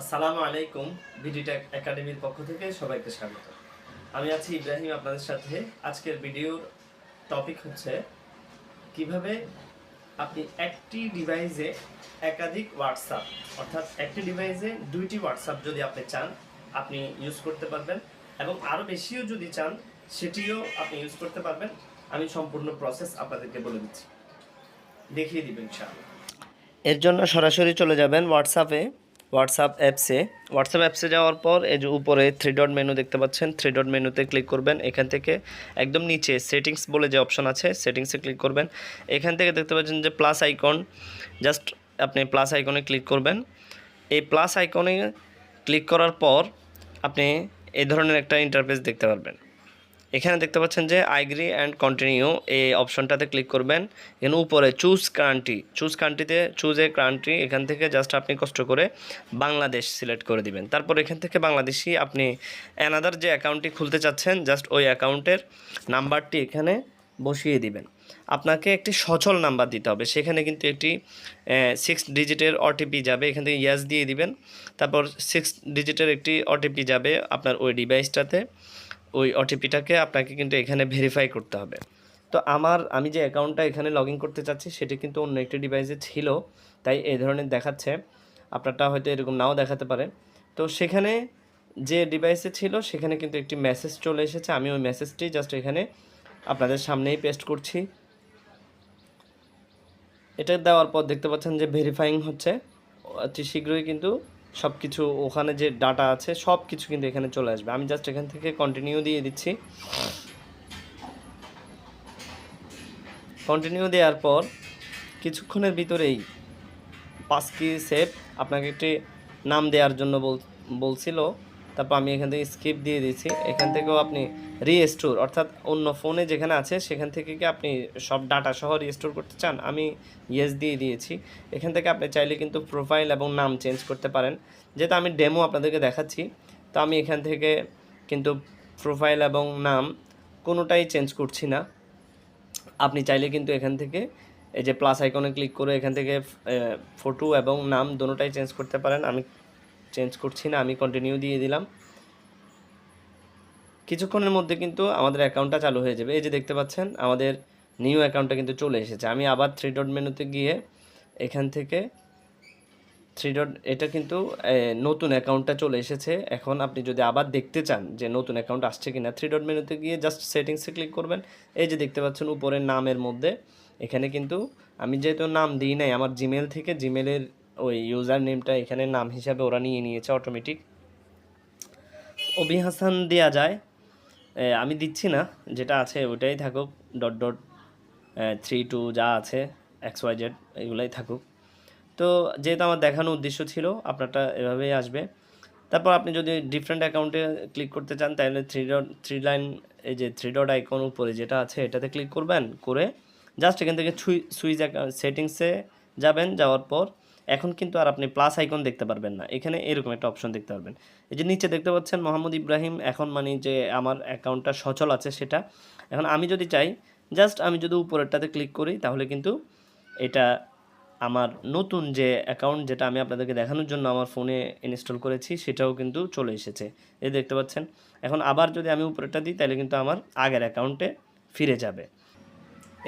আসসালামু আলাইকুম ভিডিটেক একাডেমির পক্ষ থেকে সবাইকে স্বাগত। আমি আছি ইব্রাহিম আপনাদের সাথে। আজকের ভিডিওর টপিক হচ্ছে কীভাবে আপনি একটি ডিভাইসে একাধিক হোয়াটসঅ্যাপ অর্থাৎ একটি ডিভাইসে দুইটি হোয়াটসঅ্যাপ যদি আপনি চান, আপনি ইউজ করতে পারবেন এবং আরও বেশিও যদি চান, সেটিও আপনি ইউজ করতে পারবেন। আমি সম্পূর্ণ প্রসেস আপনাদেরকে বলে দিচ্ছি। দেখিয়ে দিবেন, ইনশাআল্লাহ। এর জন্য সরাসরি চলে যাবেন হোয়াটসঅ্যাপে হোয়াটসঅ্যাপ অ্যাপসে হোয়াটসঅ্যাপ অ্যাপসে যাওয়ার পর এই যে উপরে থ্রি ডট মেনু দেখতে পাচ্ছেন। থ্রি ডট মেনুতে ক্লিক করবেন। এখান থেকে একদম নিচে সেটিংস বলে যে অপশন আছে সেটিংসে ক্লিক করবেন। এখান থেকে দেখতে পাচ্ছেন যে প্লাস আইকন জাস্ট আপনি প্লাস আইকনে ক্লিক করবেন। এই প্লাস আইকনে ক্লিক করার পর আপনি এই ধরনের একটা ইন্টারফেস দেখতে পারবেন। এখানে দেখতে পাচ্ছেন যে আইগ্রি অ্যান্ড কন্টিনিউ এই অপশনটাতে ক্লিক করবেন। এখানে উপরে চুজ কান্ট্রি চুজ কান্ট্রিতে চুজ এ কান্ট্রি এখান থেকে জাস্ট আপনি কষ্ট করে বাংলাদেশ সিলেক্ট করে দিবেন। তারপর এখান থেকে বাংলাদেশি আপনি অ্যানাদার যে অ্যাকাউন্টটি খুলতে চাচ্ছেন জাস্ট ওই অ্যাকাউন্টের নাম্বারটি এখানে বসিয়ে দিবেন। আপনাকে একটি সচল নাম্বার দিতে হবে। সেখানে কিন্তু একটি সিক্স ডিজিটের ওটিপি যাবে। এখান থেকে ইয়াস দিয়ে দিবেন। তারপর সিক্স ডিজিটের একটি ওটিপি যাবে আপনার ওই ডিভাইসটাতে ওই ওটিপিটাকে আপনাকে কিন্তু এখানে ভেরিফাই করতে হবে। তো আমার, আমি যে অ্যাকাউন্টটা এখানে লগ করতে চাচ্ছি, সেটি কিন্তু অন্য একটি ডিভাইসে ছিল, তাই এই ধরনের দেখাচ্ছে। আপনারটা হয়তো এরকম নাও দেখাতে পারে। তো সেখানে যে ডিভাইসে ছিল, সেখানে কিন্তু একটি মেসেজ চলে এসেছে। আমি ওই মেসেজটি জাস্ট এখানে আপনাদের সামনেই পেস্ট করছি। এটা দেওয়ার পর দেখতে পাচ্ছেন যে ভেরিফাইং হচ্ছে। অতি শীঘ্রই কিন্তু সব কিছু ওখানে যে ডাটা আছে সব কিছু কিন্তু এখানে চলে আসবে। আমি জাস্ট এখান থেকে কন্টিনিউ দিয়ে দিচ্ছি। কন্টিনিউ দেওয়ার পর কিছুক্ষণের ভিতরেই পাঁচ কি সেভ আপনাকে একটি নাম দেওয়ার জন্য বল, বলছিল। তারপর আমি এখান থেকে স্কিপ দিয়ে দিয়েছি। এখান থেকেও আপনি রিস্টোর অর্থাৎ অন্য ফোনে যেখানে আছে, সেখান থেকে কি আপনি সব ডাটা সহ রিস্টোর করতে চান? আমি ইয়েস দিয়ে দিয়েছি। এখান থেকে আপনি চাইলে কিন্তু প্রোফাইল এবং নাম চেঞ্জ করতে পারেন। যেহেতু আমি ডেমো আপনাদেরকে দেখাচ্ছি, তো আমি এখান থেকে কিন্তু প্রোফাইল এবং নাম কোনোটাই চেঞ্জ করছি না। আপনি চাইলে কিন্তু এখান থেকে এই যে প্লাস আইকনে ক্লিক করে এখান থেকে ফটো এবং নাম দুটোটাই চেঞ্জ করতে পারেন। আমি চেঞ্জ করছি না, আমি কন্টিনিউ দিয়ে দিলাম। কিছুক্ষণের মধ্যে কিন্তু আমাদের অ্যাকাউন্টটা চালু হয়ে যাবে। এই যে দেখতে পাচ্ছেন, আমাদের নিউ অ্যাকাউন্টটা কিন্তু চলে এসেছে। আমি আবার থ্রি ডট মেনুতে গিয়ে এখান থেকে থ্রি ডট এটা কিন্তু নতুন অ্যাকাউন্টটা চলে এসেছে। এখন আপনি যদি আবার দেখতে চান যে নতুন অ্যাকাউন্ট আসছে কিনা থ্রি ডট মেনুতে গিয়ে জাস্ট সেটিংসে ক্লিক করবেন। এই যে দেখতে পাচ্ছেন, উপরের নামের মধ্যে, এখানে কিন্তু আমি যেহেতু নাম দিই নাই, আমার জিমেল থেকে জিমেলের ওই ইউজার নেমটা এখানে নাম হিসাবে ওরা নিয়ে নিয়েছে অটোমেটিক অবি হাসান দেওয়া যায় আমি দিচ্ছি না, যেটা আছে ওটাই থাকুক ডট ডট থ্রি টু যা আছে এক্স ওয়াই জেড এগুলাই থাকুক। তো যেহেতু আমার দেখানো উদ্দেশ্য ছিল, আপনারটা এভাবেই আসবে। তারপর আপনি যদি ডিফারেন্ট অ্যাকাউন্টে ক্লিক করতে চান, তাহলে থ্রি ডট থ্রি লাইন এই যে থ্রি ডট আইকন উপরে যেটা আছে, এটাতে ক্লিক করবেন, করে জাস্ট এখান থেকে সুই সুইচ সেটিংসে যাবেন, যাওয়ার পর এখন কিন্তু আর আপনি প্লাস আইকন দেখতে পারবেন না। এখানে এরকম একটা অপশন দেখতে পারবেন। এই যে নিচে দেখতে পাচ্ছেন মোহাম্মদ ইব্রাহিম, এখন মানে যে আমার অ্যাকাউন্টটা সচল আছে সেটা। এখন আমি যদি চাই জাস্ট আমি যদি উপরেরটাতে ক্লিক করি, তাহলে কিন্তু এটা আমার নতুন যে অ্যাকাউন্ট যেটা আমি আপনাদেরকে দেখানোর জন্য আমার ফোনে ইনস্টল করেছি, সেটাও কিন্তু চলে এসেছে। এই দেখতে পাচ্ছেন, এখন আবার যদি আমি উপরেরটা দিই, তাহলে কিন্তু আমার আগের অ্যাকাউন্টে ফিরে যাবে।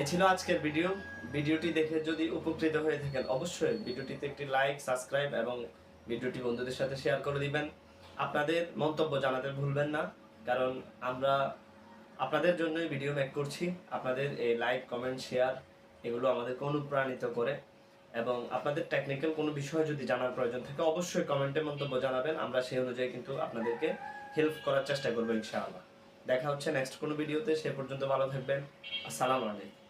এ ছিল আজকের ভিডিও। ভিডিওটি দেখে যদি উপকৃত হয়ে থাকেন, অবশ্যই ভিডিওটিতে একটি লাইক সাবস্ক্রাইব এবং ভিডিওটি বন্ধুদের সাথে শেয়ার করে দিবেন। আপনাদের মন্তব্য জানাতে ভুলবেন না, কারণ আমরা আপনাদের জন্যই ভিডিও মেক করছি। আপনাদের এই লাইক কমেন্ট শেয়ার এগুলো আমাদেরকে অনুপ্রাণিত করে। এবং আপনাদের টেকনিক্যাল কোনো বিষয় যদি জানার প্রয়োজন থাকে, অবশ্যই কমেন্টে মন্তব্য জানাবেন। আমরা সেই অনুযায়ী কিন্তু আপনাদেরকে হেল্প করার চেষ্টা করব ইনশাআল্লাহ। দেখা হচ্ছে নেক্সট কোনো ভিডিওতে সে পর্যন্ত ভালো থাকবেন। আসসালামু আলাইকুম।